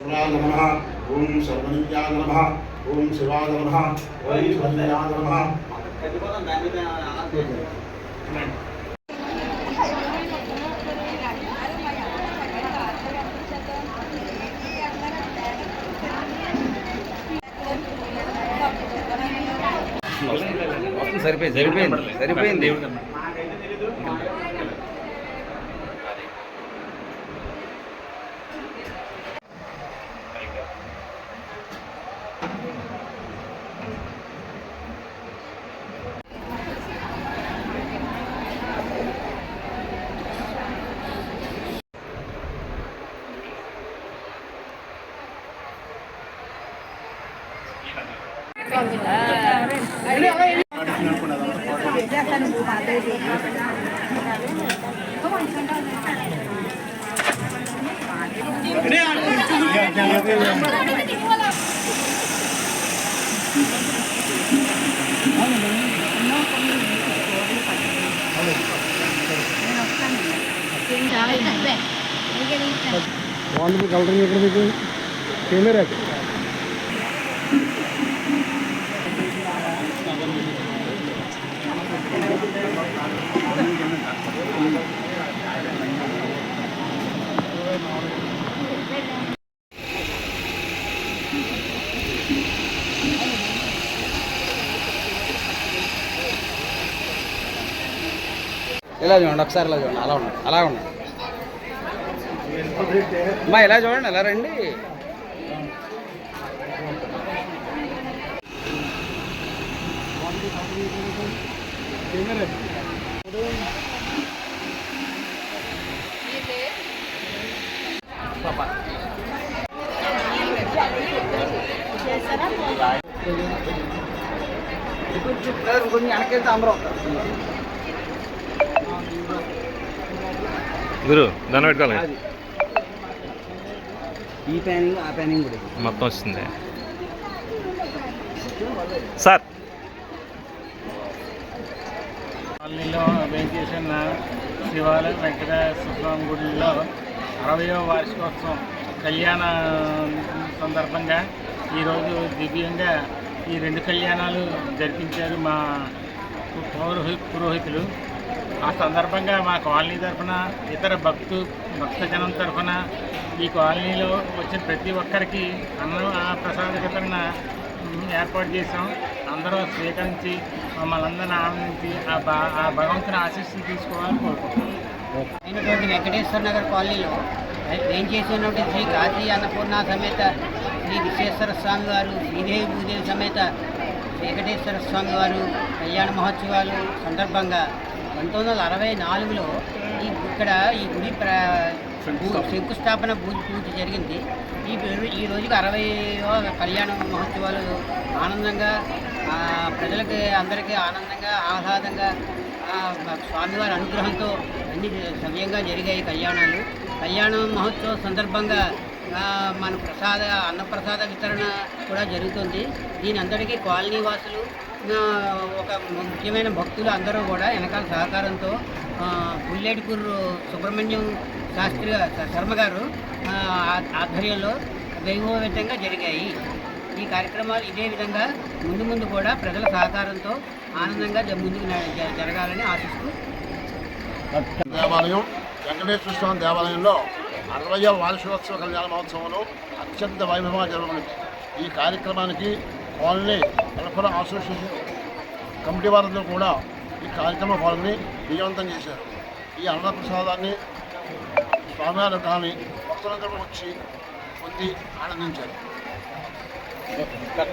శివాయ ఓం సర్వనిత్యాయ నమః. ఓం శివాయ నమః. ఓం సర్వనిత్యాయ నమః. సరిపోయింది సరిపోయింది సరిపోయింది. బాగుంది మీ కలరింగ్ ఎక్కడ మీకు? కెమెరా. ఇలా చూడండి ఒకసారి ఇలా చూడండి అలా ఉండండి అలా ఉండండి. అమ్మా ఇలా చూడండి ఎలా రండి. కొంచెం కొంచెం వెనకైతే అందరూ గురు దండ పెట్టుకోవాలి. ఈ ప్యానింగ్ ఆ ప్యానింగ్ కూడా. మొత్తం వస్తుంది. సార్. కాలనీలో వెంకటేశ్వర శివాలయం వెంకటేశ్వర స్వామి గుడిలో అరవయో వార్షికోత్సవం కళ్యాణ సందర్భంగా ఈరోజు దివ్యంగా ఈ రెండు కళ్యాణాలు జరిపించారు మా పౌరోహి పురోహితులు. ఆ సందర్భంగా మా కాలనీ తరఫున ఇతర భక్తు భక్తజనం తరఫున ఈ కాలనీలో వచ్చిన ప్రతి ఒక్కరికి అన్న ప్రసాద ఏర్పాటు చేసాం అందరూ స్వీకరించి మమ్మల్ని అందరిని ఆనందించి ఆ బా ఆ భగవంతుని ఆశీస్సులు తీసుకోవాలని కోరుకుంటున్నాం. అయినటువంటి వెంకటేశ్వర నగర్ కాలనీలో ఏం చేసినటువంటి శ్రీ కాశీ అన్నపూర్ణ సమేత శ్రీ విశ్వేశ్వర స్వామి వారు శ్రీదేవి భూదేవి సమేత వెంకటేశ్వర స్వామి వారు కళ్యాణ మహోత్సవాలు సందర్భంగా పంతొమ్మిది వందల అరవై నాలుగులో ఈ ఇక్కడ ఈ గుడి ప్ర శంకుస్థాపన. పూజ పూజ జరిగింది. ఈ ఈ రోజుకి అరవై కళ్యాణ మహోత్సవాలు ఆనందంగా ప్రజలకి అందరికీ ఆనందంగా ఆహ్లాదంగా స్వామివారి అనుగ్రహంతో అన్ని సవ్యంగా జరిగాయి కళ్యాణాలు. కళ్యాణ మహోత్సవం సందర్భంగా మన ప్రసాద అన్నప్రసాద వితరణ కూడా జరుగుతుంది. దీని అందరికీ కాలనీ వాసులు ఒక ముఖ్యమైన భక్తులు అందరూ కూడా వెనకాల సహకారంతో ఆ, పుల్లేటికూరు సుబ్రహ్మణ్యం శాస్త్రి శర్మ గారు ఆధ్వర్యంలో వైభవోపేతంగా జరిగాయి. ఈ కార్యక్రమాలు ఇదే విధంగా ముందు ముందు కూడా ప్రజల సహకారంతో ఆనందంగా ముందుకు జరగాలని ఆశిస్తూ దేవాలయం వెంకటేశ్వర స్వామి దేవాలయంలో అరవయవ వార్షికోత్సవ కళ్యాణ మహోత్సవంలో అత్యంత వైభవంగా జరగనుంది ఈ కార్యక్రమానికి కాలనీ వెల్ఫేర్ అసోసియేషన్ కమిటీ వారితో కూడా ఈ కార్యక్రమం పాల్గొని విజయవంతం చేశారు. ఈ అన్నప్రసాదాన్ని స్వామివారి విగ్రహాన్ని భక్తులందరూ వచ్చి పొంది ఆనందించారు. Gracias.